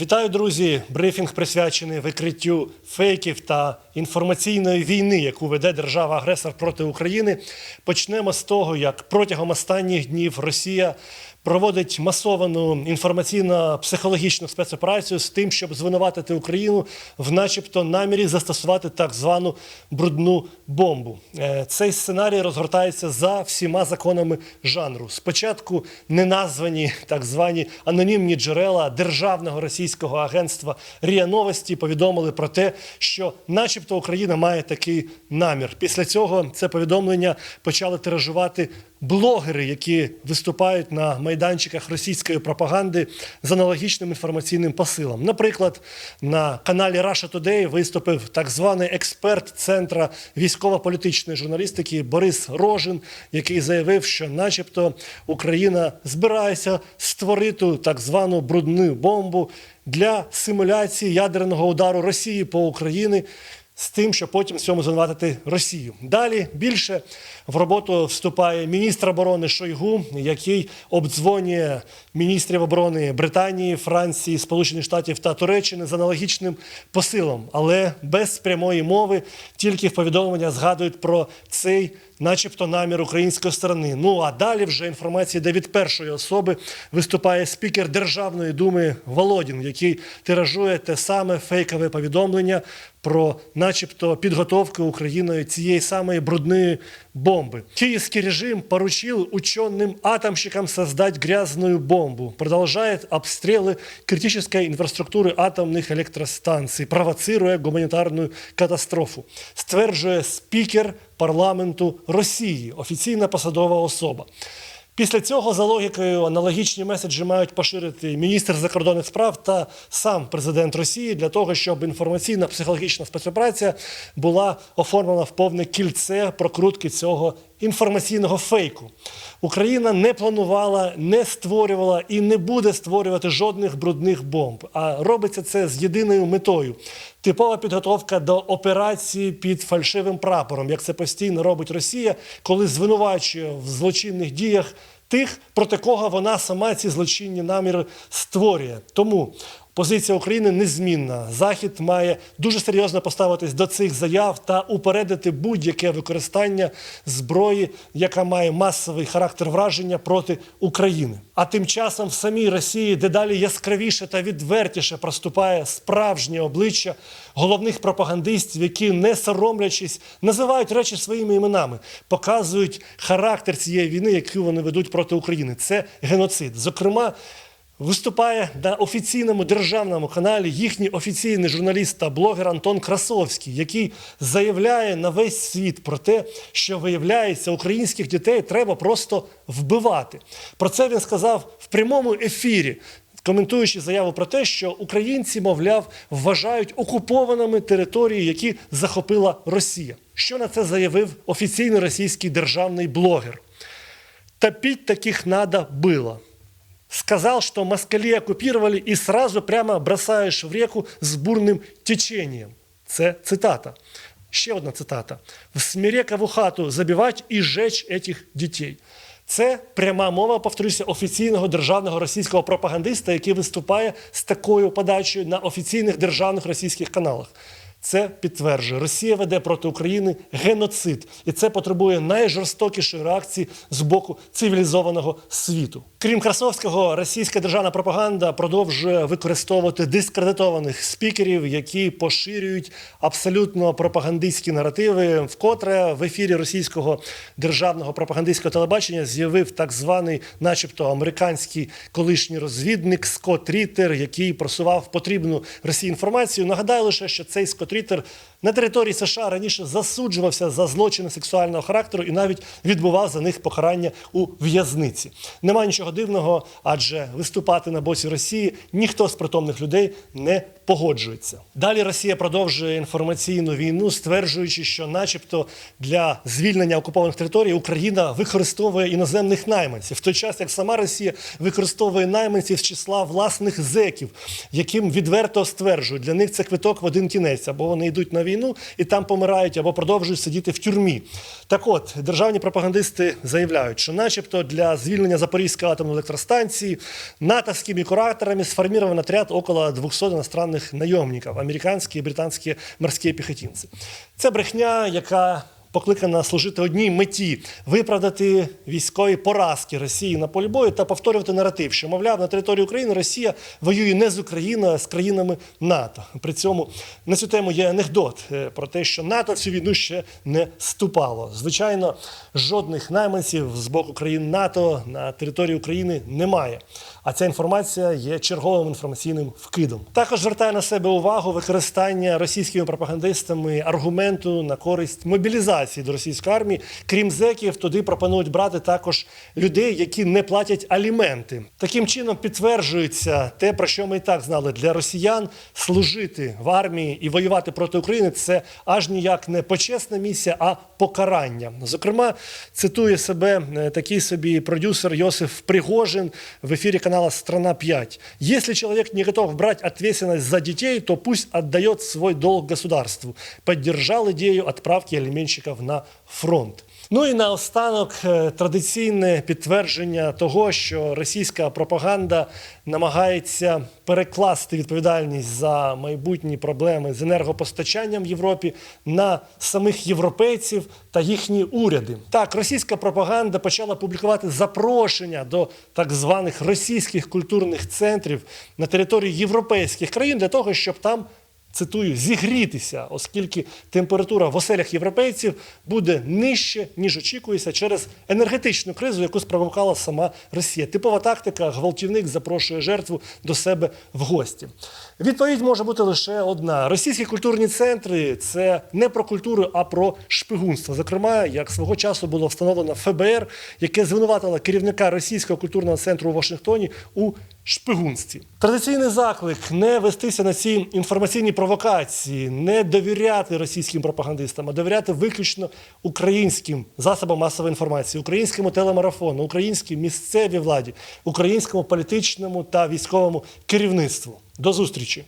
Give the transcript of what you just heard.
Вітаю, друзі! Брифінг присвячений викриттю фейків та інформаційної війни, яку веде держава-агресор проти України. Почнемо з того, як протягом останніх днів Росія проводить масовану інформаційно-психологічну спецоперацію з тим, щоб звинуватити Україну в, начебто, намірі застосувати так звану брудну бомбу. Е, Цей сценарій розгортається за всіма законами жанру. Спочатку неназвані так звані анонімні джерела державного російського агентства РІА Новості повідомили про те, що, начебто, Україна має такий намір. Після цього це повідомлення почали тиражувати блогери, які виступають на майданчиках російської пропаганди з аналогічним інформаційним посилом. Наприклад, на каналі Russia Today виступив так званий експерт центра військово-політичної журналістики Борис Рожин, який заявив, що, начебто, Україна збирається створити так звану брудну бомбу для симуляції ядерного удару Росії по Україні з тим, щоб потім цьому звинуватити Росію. Далі більше в роботу вступає міністр оборони Шойгу, який обдзвонює міністрів оборони Британії, Франції, Сполучених Штатів та Туреччини з аналогічним посилом, але без прямої мови, тільки в повідомлення згадують про цей. Начебто намір української сторони. Ну а далі вже інформація, де від першої особи виступає спікер Державної думи Володін, який тиражує те саме фейкове повідомлення про, начебто, підготовку Україною цієї самої брудної бомби Киевский режим поручил ученым атомщикам создать грязную бомбу. Продолжает обстрелы критической инфраструктуры атомных электростанций, провоцируя гуманітарну катастрофу. Стверджує спікер парламенту Росії, офіційна посадова особа. Після цього, за логікою, аналогічні меседжі мають поширити міністр закордонних справ та сам президент Росії для того, щоб інформаційна психологічна спецоперація була оформлена в повне кільце прокрутки цього інформаційного фейку. Україна не планувала, не створювала і не буде створювати жодних брудних бомб. А робиться це з єдиною метою. Типова підготовка до операції під фальшивим прапором, як це постійно робить Росія, коли звинувачує в злочинних діях тих, проти кого вона сама ці злочинні наміри створює. Тому позиція України незмінна. Захід має дуже серйозно поставитись до цих заяв та упередити будь-яке використання зброї, яка має масовий характер враження проти України. А тим часом в самій Росії дедалі яскравіше та відвертіше проступає справжнє обличчя головних пропагандистів, які, не соромлячись, називають речі своїми іменами, показують характер цієї війни, яку вони ведуть проти України. Це геноцид. Зокрема. Виступає на офіційному державному каналі їхній офіційний журналіст та блогер Антон Красовський, який заявляє на весь світ про те, що виявляється, українських дітей треба просто вбивати. Про це він сказав в прямому ефірі. Коментуючи заяву про те, що українці, мовляв, вважають окупованими території, які захопила Росія. Що на це заявив офіційний російський державний блогер? Топить таких надо было сказал, что москали оккупировали и сразу прямо бросаешь в реку с бурным течением. Це цитата. Ще одна цитата. В смірекову хату забивать і жечь этих дітей. Це пряма мова, повторюся, офіційного державного російського пропагандиста, який виступає з такою подачею на офіційних державних російських каналах. Це підтверджує, Росія веде проти України геноцид, і це потребує найжорстокішої реакції з боку цивілізованого світу. Крім Красовського, російська державна пропаганда продовжує використовувати дискредитованих спікерів, які поширюють абсолютно пропагандистські наративи. Вкотре в ефірі російського державного пропагандистського телебачення з'явив так званий, начебто, американський колишній розвідник Скотт Ріттер, який просував потрібну Росії інформацію. Нагадаю лише, що цей Скотт Ріттер на території США раніше засуджувався за злочини сексуального характеру і навіть відбував за них покарання у в'язниці. Нема нічого дивного, адже виступати на боці Росії ніхто з притомних людей не погоджується. Далі Росія продовжує інформаційну війну, стверджуючи, що, начебто, для звільнення окупованих територій Україна використовує іноземних найманців, в той час як сама Росія використовує найманців з числа власних зеків, яким відверто стверджують, для них це квиток в один кінець, або вони йдуть на війну і там помирають, або продовжують сидіти в тюрмі. Так от, державні пропагандисти заявляють, що, начебто, для звільнення Запорізької атомної електростанції натовскими кураторами сформирован отряд около 200 иностранных наемников, американські і британські морські піхотинці. Це брехня, яка покликана служити одній меті виправдати військові поразки Росії на полі бою та повторювати наратив, що мовляв на території України Росія воює не з Україною, а з країнами НАТО. При цьому на цю тему є анекдот е, про те, що НАТО цю війну ще не вступало. Звичайно, жодних найманців з боку країн НАТО на території України немає. А ця інформація є черговим інформаційним вкидом. Також звертає на себе увагу використання російськими пропагандистами аргументу на користь мобілізації до російської армії. Крім зеків, туди пропонують брати також людей, які не платять аліменти. Таким чином підтверджується те, про що ми і так знали для росіян служити в армії і воювати проти України це аж ніяк не почесна місія, а покарання. Зокрема, цитує себе е, такий собі продюсер Йосиф Пригожин в ефірі канала Страна 5. Если человек не готов брать ответственность за детей, то пусть отдает свой долг государству. Поддержал идею отправки алименщиков на фронт. Ну і наостанок е, традиційне підтвердження того, що російська пропаганда намагається перекласти відповідальність за майбутні проблеми з енергопостачанням в Європі на самих європейців та їхні уряди. Так, російська пропаганда почала публікувати запрошення до так званих російських культурних центрів на території європейських країн для того, щоб там цитую, зігрітися, оскільки температура в оселях європейців буде нижче, ніж очікується, через енергетичну кризу, яку спровокала сама Росія. Типова тактика: гвалтівник запрошує жертву до себе в гості. Відповідь може бути лише одна: російські культурні центри це не про культуру, а про шпигунство. Зокрема, як свого часу було встановлено ФБР, яке звинуватило керівника російського культурного центру у Вашингтоні у шпигунстві. Традиційний заклик не вестися на ці інформаційні провокації, не довіряти російським пропагандистам, а довіряти виключно українським засобам масової інформації, українському телемарафону, українській місцевій владі, українському політичному та військовому керівництву. До зустрічі!